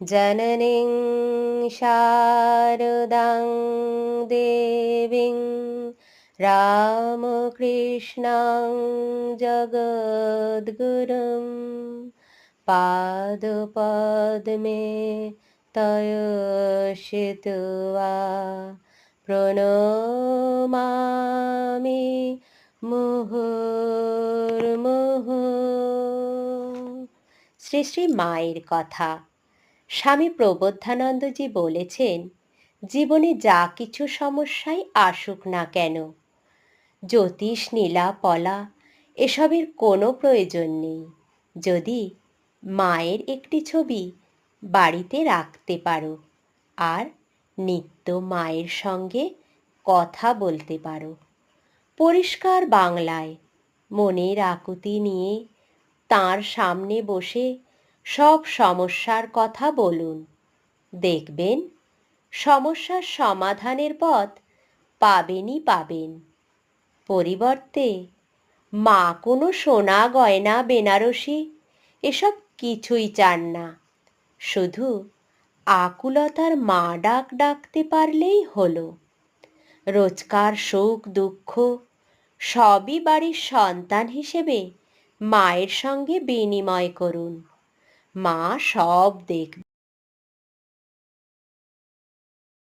जननीं शारदां देवीं रामकृष्णां जगद्गुरुं पादपद्मे तय शित्वा প্রণমামি মুহুর্মুহু শ্রী শ্রী মায়ের কথা স্বামী প্রবোধানন্দজি বলেছেন, জীবনে যা কিছু সমস্যাই আসুক না কেন। জ্যোতিষ, নীলা, পলা, এসবের কোনো প্রয়োজন নেই। যদি মায়ের একটি ছবি বাড়িতে রাখতে পারো, আর নিত্য মায়ের সঙ্গে কথা বলতে পারো। পরিষ্কার বাংলায় মনের আকুতি নিয়ে তার সামনে বসে সব সমস্যার কথা বলুন। দেখবেন, সমস্যার সমাধানের পথ পাবেনই পাবেন। পরিবর্তে, মা কোনো সোনা গয়না, বেনারসি এসব কিছুই চান না। শুধু আকুলতার মা ডাক ডাকতে পারলেই হলো। রোজকার সুখ, দুঃখ সবই বাড়ির সন্তান হিসেবে মায়ের সঙ্গে বিনিময় করুন। মা সব দেখবে